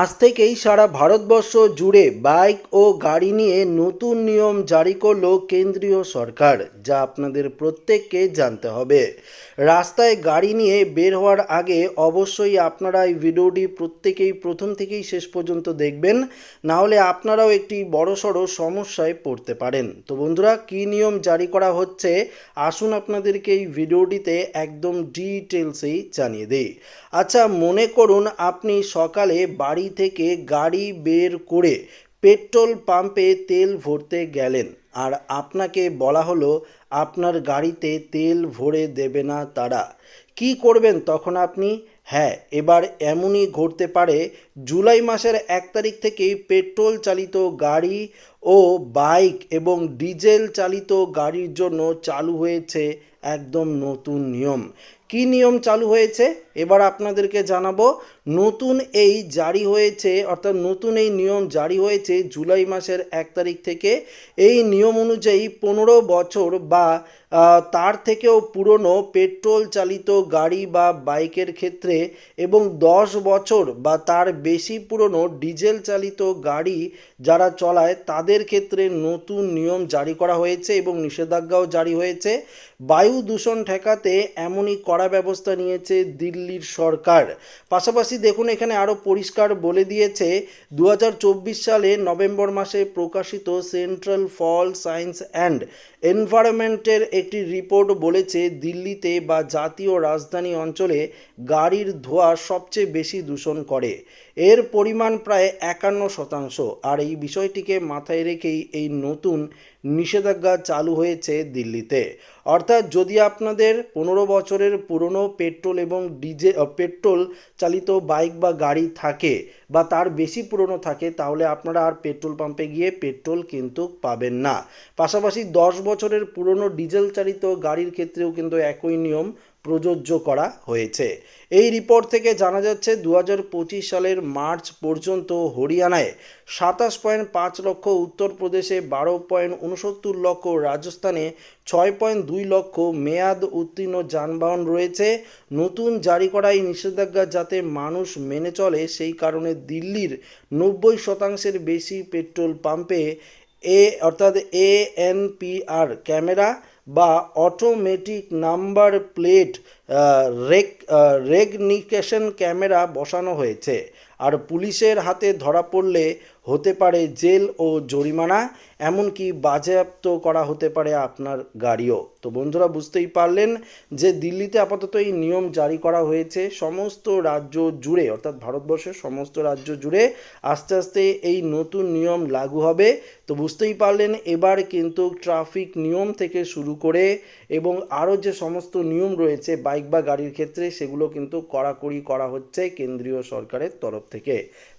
আজ থেকেই সারা ভারতবর্ষ জুড়ে বাইক ও গাড়ি নিয়ে নতুন নিয়ম জারি করল কেন্দ্রীয় সরকার, যা আপনাদের প্রত্যেককে জানতে হবে। রাস্তায় গাড়ি নিয়ে বের হওয়ার আগে অবশ্যই আপনারা এই ভিডিওটি প্রত্যেকেই প্রথম থেকেই শেষ পর্যন্ত দেখবেন, না হলে আপনারাও একটি বড়সড় সমস্যায় পড়তে পারেন। তো বন্ধুরা, কী নিয়ম জারি করা হচ্ছে, আসুন আপনাদেরকে এই ভিডিওটিতে একদম ডিটেলসেই জানিয়ে দিই। আচ্ছা মনে করুন আপনি সকালে বাড়ি থেকে গাড়ি বের করে পেট্রোল পাম্পে তেল ভরতে গেলেন। আর আপনাকে বলা হলো, আপনার গাড়িতে তেল ভরে দেবে না তারা। কি করবেন তখন আপনি? হ্যাঁ এবার এমনই ঘটতে পারে, জুলাই মাসের এক তারিখ থেকেই পেট্রোল চালিত গাড়ি ও বাইক এবং ডিজেল চালিত গাড়ির জন্য চালু হয়েছে একদম নতুন নিয়ম। কি নিয়ম চালু হয়েছে? এবার আপনাদেরকে জানাব, নতুন এই জারি হয়েছে, অর্থাৎ নতুন এই নিয়ম জারি হয়েছে জুলাই মাসের এক তারিখ থেকে। এই নিয়ম অনুযায়ী পনেরো বছর বা তার থেকেও পুরনো পেট্রোল চালিত গাড়ি বা বাইকের ক্ষেত্রে এবং দশ বছর বা তার বেশি পুরনো ডিজেল চালিত গাড়ি যারা চলায় তাদের ক্ষেত্রে নতুন নিয়ম জারি করা হয়েছে এবং নিষেধাজ্ঞাও জারি হয়েছে। বায়ু দূষণ ঠেকাতে এমনই কড়া ব্যবস্থা নিয়েছে দিল্লির সরকার। পাশাপাশি দেখুন, এখানে আরও পরিষ্কার বলে দিয়েছে দু হাজার চব্বিশ সালে নভেম্বর মাসে প্রকাশিত সেন্ট্রাল ফল সায়েন্স অ্যান্ড এনভায়রনমেন্টের একটি রিপোর্ট বলেছে, দিল্লিতে বা জাতীয় রাজধানী অঞ্চলে গাড়ির ধোঁয়া সবচেয়ে বেশি দূষণ করে। এর পরিমাণ প্রায় একান্ন শতাংশ। আর এই বিষয়টিকে মাথায় রেখেই এই নতুন নিষেধাজ্ঞা চালু হয়েছে দিল্লিতে। অর্থাৎ যদি আপনাদের পনেরো বছরের পুরনো পেট্রোল এবং ডিজে পেট্রোল চালিত বাইক বা গাড়ি থাকে বা তার বেশি পুরনো থাকে, তাহলে আপনারা আর পেট্রোল পাম্পে গিয়ে পেট্রোল কিন্তু পাবেন না। পাশাপাশি দশ বছরের পুরনো ডিজেল চালিত গাড়ির ক্ষেত্রেও কিন্তু একই নিয়ম প্রযোজ্য করা হয়েছে। এই রিপোর্ট থেকে জানা যাচ্ছে দু হাজার পঁচিশ সালের মার্চ পর্যন্ত হরিয়ানায় সাতাশ পয়েন্ট পাঁচ লক্ষ, উত্তরপ্রদেশে বারো পয়েন্ট উনসত্তর লক্ষ, রাজস্থানে ছয় পয়েন্ট দুই লক্ষ মেয়াদ উত্তীর্ণ যানবাহন রয়েছে। নতুন জারি করা এই নিষেধাজ্ঞা যাতে মানুষ মেনে চলে, সেই কারণে দিল্লির নব্বই শতাংশের বেশি পেট্রোল পাম্পে এ অর্থাৎ এএনপিআর ক্যামেরা বা automatic number plate rec recognition camera বসানো হয়েছে। আর পুলিশের হাতে ধরা পড়লে হতে পারে জেল ও জরিমানা, এমনকি বাজেয়াপ্ত করা হতে পারে আপনার গাড়িও। তো বন্ধুরা, বুঝতেই পারলেন যে দিল্লিতে আপাতত এই নিয়ম জারি করা হয়েছে। সমস্ত রাজ্য জুড়ে, অর্থাৎ ভারতবর্ষের সমস্ত রাজ্য জুড়ে আস্তে আস্তে এই নতুন নিয়ম লাগু হবে। তো বুঝতেই পারলেন, এবার কিন্তু ট্রাফিক নিয়ম থেকে শুরু করে এবং আরও যে সমস্ত নিয়ম রয়েছে, বাইক বা গাড়ির ক্ষেত্রে, সেগুলো কিন্তু কড়াকড়ি করা হচ্ছে কেন্দ্রীয় সরকারের তরফ থেকে।